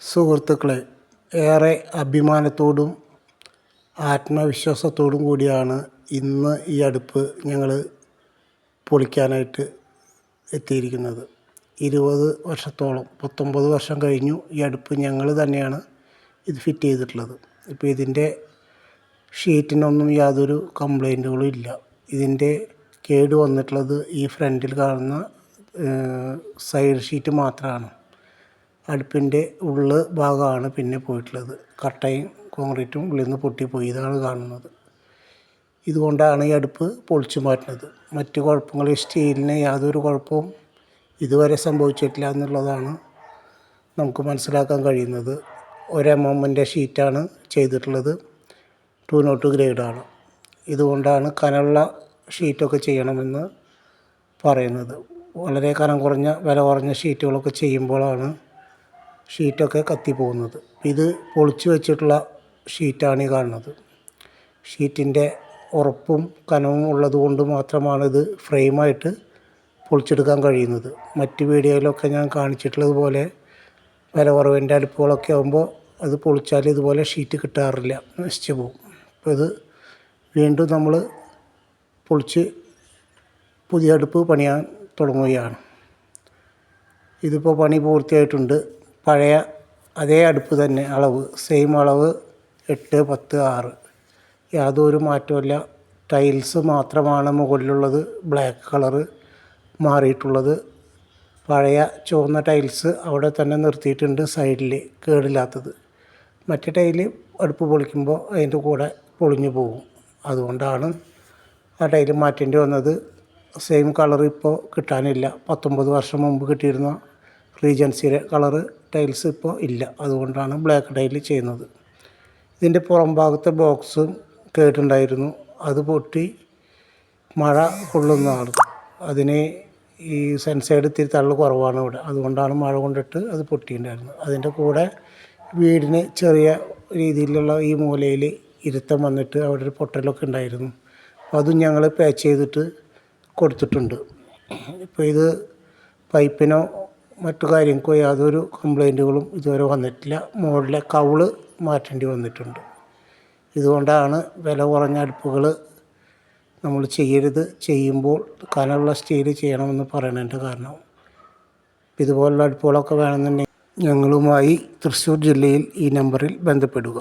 സുഹൃത്തുക്കളെ ഏറെ അഭിമാനത്തോടും ആത്മവിശ്വാസത്തോടും കൂടിയാണ് ഇന്ന് ഈ അടുപ്പ് ഞങ്ങൾ പൊളിക്കാനായിട്ട് എത്തിയിരിക്കുന്നത്. ഇരുപത് വർഷത്തോളം പത്തൊമ്പത് വർഷം കഴിഞ്ഞു ഈ അടുപ്പ് ഞങ്ങൾ തന്നെയാണ് ഇത് ഫിറ്റ് ചെയ്തിട്ടുള്ളത്. ഇപ്പോൾ ഇതിന്റെ ഷീറ്റിനൊന്നും യാതൊരു കംപ്ലൈന്റുകളും ഇല്ല. ഇതിന്റെ കേട് വന്നിട്ടുള്ളത് ഈ ഫ്രണ്ടിൽ കാണുന്ന സൈഡ് ഷീറ്റ് മാത്രമാണ് അടുപ്പിന്റെ ഉള്ള് ഭാഗമാണ് പിന്നെ പോയിട്ടുള്ളത്. കട്ടയും കോൺക്രീറ്റും ഉള്ളിൽ നിന്ന് പൊട്ടിപ്പോയി. ഇതാണ് കാണുന്നത്. ഇതുകൊണ്ടാണ് ഈ അടുപ്പ് പൊളിച്ചു മാറ്റുന്നത്. മറ്റു കുഴപ്പങ്ങൾ സ്റ്റീലിന് യാതൊരു കുഴപ്പവും ഇതുവരെ സംഭവിച്ചിട്ടില്ല എന്നുള്ളതാണ് നമുക്ക് മനസ്സിലാക്കാൻ കഴിയുന്നത്. ഒരു എം എമ്മിന്റെ ഷീറ്റാണ് ചെയ്തിട്ടുള്ളത്. ടു നോട്ട് ഗ്രേഡാണ് ഇതുകൊണ്ടാണ് കനമുള്ള ഷീറ്റൊക്കെ ചെയ്യണമെന്ന് പറയുന്നത്. വളരെ കനം കുറഞ്ഞ വില കുറഞ്ഞ ഷീറ്റുകളൊക്കെ ചെയ്യുമ്പോഴാണ് ഷീറ്റൊക്കെ കത്തിപ്പോകുന്നത്. ഇത് പൊളിച്ചു വെച്ചിട്ടുള്ള ഷീറ്റാണ് ഈ കാണുന്നത്. ഷീറ്റിന്റെ ഉറപ്പും കനവും ഉള്ളതുകൊണ്ട് മാത്രമാണിത് ഫ്രെയിമായിട്ട് പൊളിച്ചെടുക്കാൻ കഴിയുന്നത്. മറ്റ് വീഡിയോയിലൊക്കെ ഞാൻ കാണിച്ചിട്ടുള്ളതുപോലെ വില കുറവിന്റെ അടുപ്പുകളൊക്കെ ആകുമ്പോൾ അത് പൊളിച്ചാൽ ഇതുപോലെ ഷീറ്റ് കിട്ടാറില്ല നശിച്ചു പോകും. അപ്പോൾ ഇത് വീണ്ടും നമ്മൾ പൊളിച്ച് പുതിയ അടുപ്പ് പണിയാൻ തുടങ്ങുകയാണ്. ഇതിപ്പോൾ പണി പൂർത്തിയായിട്ടുണ്ട്. പഴയ അതേ അടുപ്പ് തന്നെ അളവ് സെയിം അളവ് എട്ട് പത്ത് ആറ്. യാതൊരു മാറ്റമില്ല ടൈൽസ് മാത്രമാണ് മുകളിലുള്ളത്. Black colour മാറിയിട്ടുള്ളത്. പഴയ ചുവന്ന ടൈൽസ് അവിടെ തന്നെ നിർത്തിയിട്ടുണ്ട് സൈഡിൽ കേടില്ലാത്തത്. മറ്റേ ടൈൽ അടുപ്പ് പൊളിക്കുമ്പോൾ അതിന്റെ കൂടെ പൊളിഞ്ഞു പോകും. അതുകൊണ്ടാണ് ആ ടൈൽ മാറ്റേണ്ടി വന്നത്. സെയിം കളർ ഇപ്പോൾ കിട്ടാനില്ല. പത്തൊമ്പത് വർഷം മുമ്പ് കിട്ടിയിരുന്ന റീജൻസിയുടെ കളറ് ടൈൽസ് ഇപ്പോൾ ഇല്ല. അതുകൊണ്ടാണ് ബ്ലാക്ക് ടൈൽ ചെയ്യുന്നത്. ഇതിന്റെ പുറം ഭാഗത്തെ ബോക്സും കേട്ടുണ്ടായിരുന്നു അത് പൊട്ടി മഴ കൊള്ളുന്നതാണ്. അതിന് ഈ സെൻസൈഡ് ഇത്തിരി തള്ളു കുറവാണ് ഇവിടെ. അതുകൊണ്ടാണ് മഴ കൊണ്ടിട്ട് അത് പൊട്ടിയിട്ടുണ്ടായിരുന്നത്. അതിന്റെ കൂടെ വീടിന് ചെറിയ രീതിയിലുള്ള ഈ മൂലയിൽ ഇരുത്തം വന്നിട്ട് അവിടെ ഒരു പൊട്ടലൊക്കെ ഉണ്ടായിരുന്നു. അപ്പോൾ അതും ഞങ്ങൾ പാച്ച് ചെയ്തിട്ട് കൊടുത്തിട്ടുണ്ട്. ഇപ്പോൾ ഇത് പൈപ്പിനോ മറ്റു കാര്യങ്ങൾക്കോ യാതൊരു കംപ്ലൈന്റുകളും ഇതുവരെ വന്നിട്ടില്ല. മുകളിലെ കവിൾ മാറ്റേണ്ടി വന്നിട്ടുണ്ട്. ഇതുകൊണ്ടാണ് വില കുറഞ്ഞ അടുപ്പുകൾ നമ്മൾ ചെയ്യരുത്. ചെയ്യുമ്പോൾ കനമുള്ള സ്റ്റീൽ ചെയ്യണമെന്ന് പറയണതിന്റെ കാരണം. ഇതുപോലുള്ള അടുപ്പുകളൊക്കെ വേണമെന്നുണ്ടെങ്കിൽ ഞങ്ങളുമായി തൃശ്ശൂർ ജില്ലയിൽ ഈ നമ്പറിൽ ബന്ധപ്പെടുക.